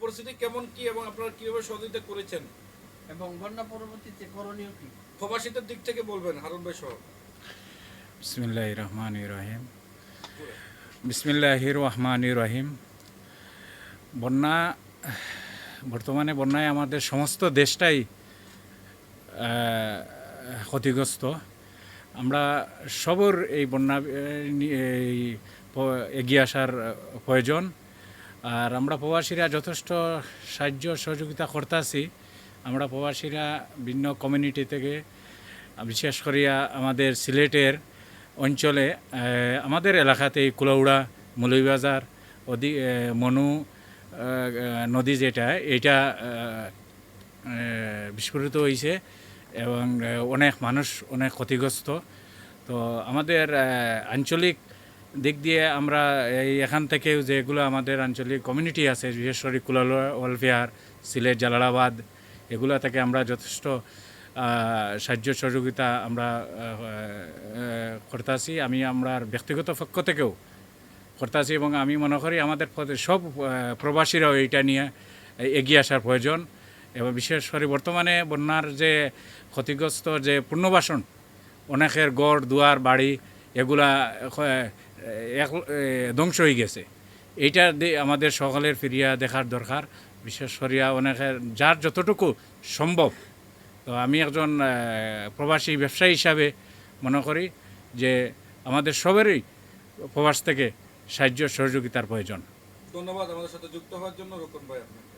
পরিস্থিতি কেমন কি এবং আপনারা কীভাবে সহযোগিতা করেছেন? এবং বন্যা পরবর্তীতে করণীয় কি? প্রবাসীদের দিক থেকে বলবেন হারুন ভাই সহ। বিসমিল্লাহ রহমান রহিম। বিসমিল্লাহ রহমান রহিম। বন্যা বর্তমানে বন্যায় আমাদের সমস্ত দেশটাই ক্ষতিগ্রস্ত। আমরা সবর এই বন্যা এই এগিয়ে আসার প্রয়োজন। আর আমরা প্রবাসীরা যথেষ্ট সাহায্য সহযোগিতা করতেছি। আমরা প্রবাসীরা ভিন্ন কমিউনিটি থেকে, বিশেষ করিয়া আমাদের সিলেটের অঞ্চলে আমাদের এলাকাতে এই কুলাউড়া, মৌলভীবাজার অধি মনু নদী যেটা, এটা বিস্ফোরিত হয়েছে এবং অনেক মানুষ অনেক ক্ষতিগ্রস্ত। তো আমাদের আঞ্চলিক দিক দিয়ে আমরা এই এখান থেকে যেগুলো আমাদের আঞ্চলিক কমিউনিটি আছে, বিশেষ করে কুলাল ওয়েলফেয়ার, সিলেট, জালালাবাদ, এগুলো থেকে আমরা যথেষ্ট সাহায্য সহযোগিতা আমরা করতেছি আমি আমরা ব্যক্তিগত পক্ষ থেকেও করতেছি এবং আমি মনে করি আমাদের সব প্রবাসীরাও এইটা নিয়ে এগিয়ে আসার প্রয়োজন। এবং বিশেষ করে বর্তমানে বন্যার যে ক্ষতিগ্রস্ত যে পুনর্বাসন, অনেকের গড় দুয়ার, বাড়ি, এগুলা এক ধ্বংস হয়ে গেছে। এইটা আমাদের সকলের ফিরিয়া দেখার দরকার। বিশেষ করিয়া অনেকের, যার যতটুকু সম্ভব। তো আমি একজন প্রবাসী ব্যবসায়ী হিসাবে মনে করি যে আমাদের সবেরই প্রবাস থেকে সাহায্য সহযোগিতার প্রয়োজন। ধন্যবাদ। আমাদের সাথে যুক্ত হওয়ার জন্য রোকন ভাই আপনাকে।